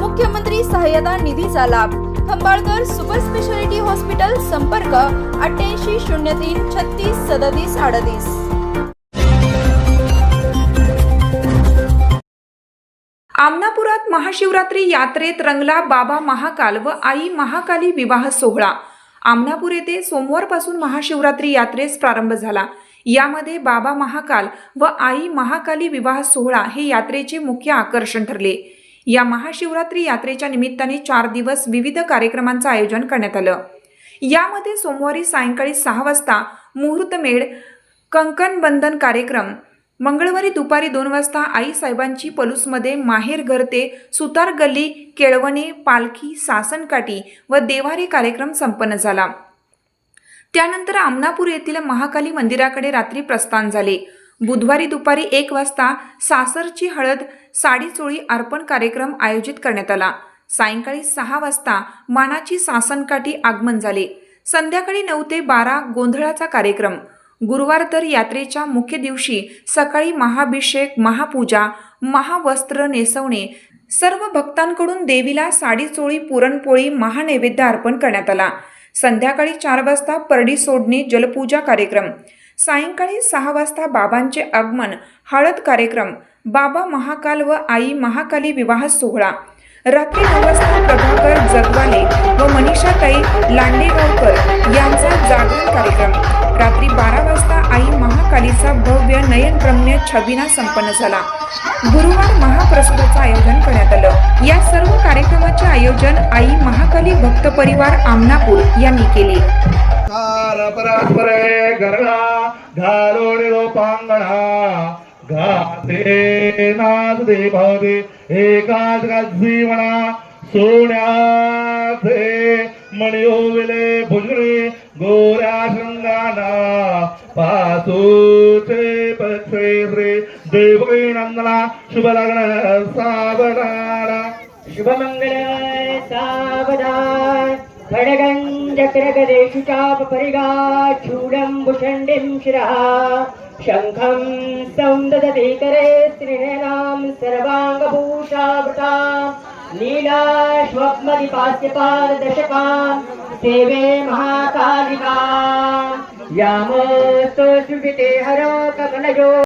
मुख्यमंत्री सहाय्यता निधीचा लाभ. खंबाळकर सुपर स्पेशालिटी हॉस्पिटल संपर्क अठ्ठ्याऐंशी शून्य तीन छत्तीस सदतीस अडतीस. आमनापुरात महाशिवरात्री यात्रेत रंगला बाबा महाकाल व आई महाकाली विवाह सोहळा. आमनापूर येथे सोमवारपासून महाशिवरात्री यात्रेस प्रारंभ झाला. यामध्ये बाबा महाकाल व आई महाकाली विवाह सोहळा हे यात्रेचे मुख्य आकर्षण ठरले. या महाशिवरात्री यात्रेच्या निमित्ताने चार दिवस विविध कार्यक्रमांचं आयोजन करण्यात आलं. यामध्ये सोमवारी सायंकाळी सहा वाजता मुहूर्तमेढ कंकण बंधन कार्यक्रम मंगळवारी दुपारी दोन वाजता आई साहेबांची पलूसमध्ये माहेर घर ते सुतार गल्ली केळवणे पालखी सासनकाठी व देवारे कार्यक्रम संपन्न झाला. त्यानंतर आमनापूर येथील महाकाली मंदिराकडे रात्री प्रस्थान झाले. बुधवारी दुपारी एक वाजता सासरची हळद साडीचोळी अर्पण कार्यक्रम आयोजित करण्यात आला. सायंकाळी सहा वाजता मानाची सासनकाठी आगमन झाले. संध्याकाळी नऊ ते बारा गोंधळाचा कार्यक्रम. गुरुवार तर यात्रेच्या मुख्य दिवशी सकाळी महाभिषेक महापूजा महावस्त्र नेसवणे सर्व भक्तांकडून देवीला साडीचोळी पुरणपोळी महानैवेद्य अर्पण करण्यात आला. संध्याकाळी चार वाजता परडी सोडणे जलपूजा कार्यक्रम. सायंकाळी सहा वाजता बाबांचे आगमन हळद कार्यक्रम बाबा महाकाल व आई महाकाली विवाह सोहळा. रात्री नऊ वाजता प्रभाकर जगवाले व मनीषाताई लांडेगावकर यांचा जागरण कार्यक्रम. रात्री बारा वाजता आई महाकालीचा भव्य नयनरम्य छबिना संपन्न झाला. गुरुवार महाप्रसादाचं आयोजन करण्यात आलं. या सर्व कार्यक्रमाचे आयोजन आई महाकाली भक्त परिवार आमनापूर यांनी केले. कार परात्परे गरळा घालोडे रोपांगणा घाते नाद दे भावते एकाच गाजी म्हणा. सोन्याचे मणिओ विले भुजणे गोऱ्या शृंगाना. पासूचे पक्षे श्री देवकी नंदना शुभ लग्न सावधाना शुभमङ्गलाय सावधान फडगम् जग्रगदेशु चापरिगा चूडम् भुषण्डिम् श्रिरः शङ्खम् सौन्ददति करे त्रिवेणाम् सर्वाङ्गभूषावृता। लीलाष्वप्मदि पात्यपाल दशपा सेवे महाकालिका। यामस्तु शुजिते हरो कमलयो।